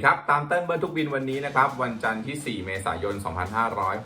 ดีครับ ตามเต้นเบอร์ทุกบินวันนี้นะครับ วันจันทร์ที่ 4 เมษายน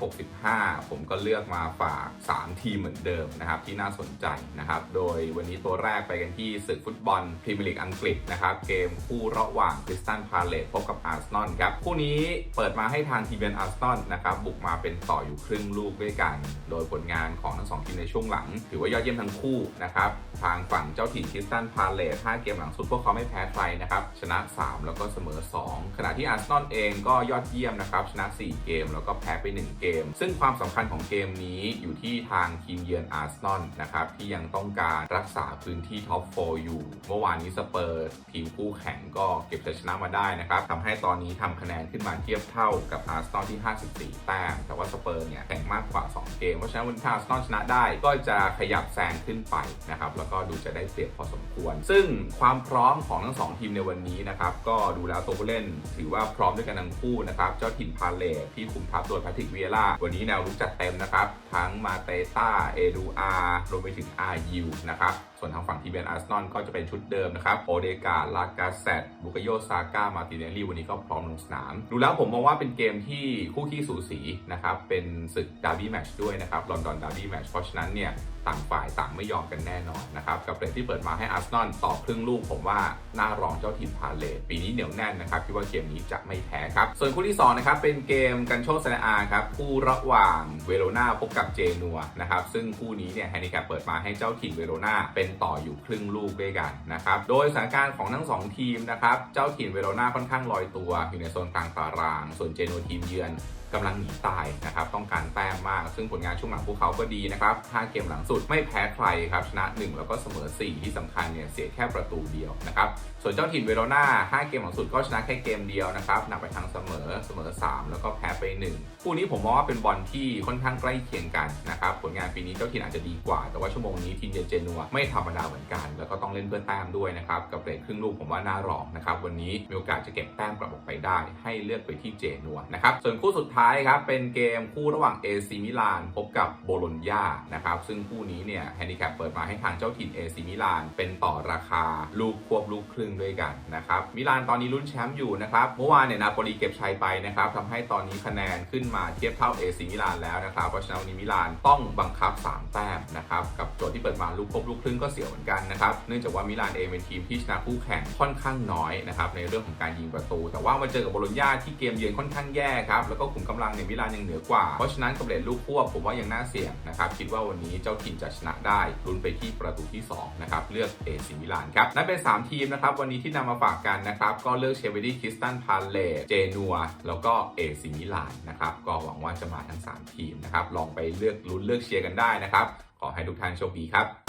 2565 ผมก็เลือกมาฝาก 3 ทีมเหมือนเดิมนะครับ ที่น่าสนใจนะครับ โดยวันนี้ตัวแรกไปกันที่ศึกฟุตบอลพรีเมียร์ลีกอังกฤษนะครับ เกมคู่ระหว่างคริสตันพาเลตพบกับอาร์เซนอลครับ คู่นี้เปิดมาให้ทางทีมเยือนอาร์เซนอลนะครับ บุกมาเป็นต่ออยู่ครึ่งลูกด้วยกัน โดยผลงานของทั้งสองทีมในช่วงหลัง ถือว่ายอดเยี่ยมทั้งคู่นะครับ ทางฝั่งเจ้าถิ่นคริสตันพาเลต5เกมหลังสุดพวกเขาไม่แพ้ใครนะครับ ชนะ 3 แล้วก็เสมอ 2ขณะที่อาร์เซนอลเองก็ยอดเยี่ยมนะครับชนะ 4 เกม แล้วก็แพ้ไป 1 เกม ซึ่งความสำคัญของเกมนี้อยู่ที่ทางทีมเยือนอาร์เซนอลนะครับที่ยังต้องการรักษาพื้นที่ท็อปโฟอยู่ เมื่อวานนี้สเปอร์ทีมคู่แข่งก็เก็บชัยชนะมาได้นะครับทำให้ตอนนี้ทำคะแนนขึ้นมาเทียบเท่ากับอาร์เซนอลที่ 54 แต้ม แต่ว่าสเปอร์เนี่ยแข่งมากกว่า 2 เกม เพราะฉะนั้นวันที่อาร์เซนอลชนะได้ก็จะขยับแซงขึ้นไปนะครับแล้วก็ดูจะได้เปรียบพอสมควร ซึ่งความพร้อมของทั้งสองทีมในวันนี้นะครับก็ดูแล้วตัวผู้เล่นถือว่าพร้อมด้วยกันทั้งคู่นะครับ เจ้าถิ่นพาเลทที่คุมทัพโดยแพทริกเวียร่าวันนี้แนวรุกจัดเต็มนะครับ ทั้งมาเตต้าเอดูอารวมไปถึงอาร์ยูนะครับส่วนทางฝั่งทีมเบนอาร์เซนอลก็จะเป็นชุดเดิมนะครับโอเดกาลากาเซตบุกโยซาก้ามาติเนลลี่วันนี้ก็พร้อมลงสนาม ดูแล้วผมมองว่าเป็นเกมที่คู่ขี้สูสีนะครับเป็นศึกดาร์บี้แมชด้วยนะครับลอนดอนดาร์บี้แมชเพราะฉะนั้นเนี่ยต่างฝ่ายต่างไม่ยอมกันแน่นอนนะครับ กับเรทที่เปิดมาให้อาร์เซนอลต่อครึ่งลูกผมว่าน่ารองเจ้าถิ่นพาเลทปีนี้เหนียวแน่นนะครับคิดว่าเกมนี้จะไม่แพ้ครับ ส่วนคู่ที่2นะครับเป็นเกมกันโชคเซนอาครับคู่ระหว่างเวโรนาพบกับเจนัวนะครับซึ่งคู่นี้เนี่ยแฮนดิแคปเปิดมาให้เจ้าถิ่นเวโรนาเป็นต่ออยู่ครึ่งลูกด้วยกันนะครับโดยสถานการณ์ของทั้งสองทีมนะครับเจ้าถิ่นเวโรนาค่อนข้างลอยตัว อยู่ในโซนกลางตาราง ส่วนเจนัวทีมเยือนกำลังหนีตายนะครับต้องการแต้มมาก ซึ่งผลงานช่วงหลังพวกเขาก็ดีนะครับ5เกมหลังสุดไม่แพ้ใครครับชนะ 1 แล้วก็เสมอ 4 ที่สำคัญเนี่ยเสียแค่ประตูเดียวนะครับส่วนเจ้าถิ่นเวโรนา5เกมหลังสุดก็ชนะแค่เกมเดียวนะครับหนักไปทางเสมอเสมอ 3 แล้วก็แพ้ไป 1 คู่นี้ผมมองว่าเป็นบอลที่ค่อนข้างใกล้เคียงกันนะครับผลงานปีนี้เจ้าถิ่นอาจจะดีกว่า แต่ว่าชั่วโมงนี้ทีมเยนเจนัวไม่ธรรมดาเหมือนกัน แล้วก็ต้องเล่นเพื่อแต้มด้วยนะครับกับเรทครึ่งลูกผมว่าน่ารองนะครับวันนี้มีโอกาสจะเก็บแต้มกลับออกไปได้ ให้เลือกไปที่เจนัวนะครับส่วนคู่สุดท้ายครับเป็นเกมคู่ระหว่าง AC มิลานพบกับโบโลญญานะครับซึ่งคู่นี้เนี่ยแฮนดิแคปเปิดมาให้ทางเจ้าถิ่น AC มิลานเป็นต่อราคาลูกควบลูกครึ่งด้วยกันนะครับมิลานตอนนี้ลุ้นแชมป์อยู่นะครับ เมื่อวานเนี่ยนาโปลีเก็บชัยไปนะครับทำให้ตอนนี้คะแนนขึ้นมาเทียบเท่า AC มิลานแล้วนะครับ เพราะฉะนั้นวันนี้มิลานต้องบังคับ 3 แต้มนะครับ กับโจทย์ที่เปิดมาลูกควบลูกครึ่งก็เสียเหมือนกันนะครับ เนื่องจากว่ามิลานเองเป็นทีมที่ชนะคู่แข่งค่อนข้างน้อยนะครับในเรื่องของการยิงประตู แต่ว่ามาเจอกับโบโลญญาที่เกมเยือนค่อนข้างแย่ครับ แล้วก็ขุมกำลังเนี่ยมิลานยังเหนือกว่า เพราะฉะนั้นกับเรทลูกควบผมว่ายังน่าเสี่ยงนะครับ คิดว่าวันนี้เจ้าถิ่นจะชนะได้ลุ้นไปที่ประตูที่2นะครับ เลือกเอซิมิลานครับ นั่นเป็น 3 ทีมนะครับ วันนี้ที่นำมาฝากกันนะครับ ก็เลือกเชเวดี้คริสตันพาเลตเจนัว แล้วก็เอซิมิลานนะครับ ก็หวังว่าจะมาทั้ง 3 ทีมนะครับ ลองไปเลือกลุ้นเลือกเชียร์กันได้นะครับ ขอให้ทุกท่านโชคดีครับ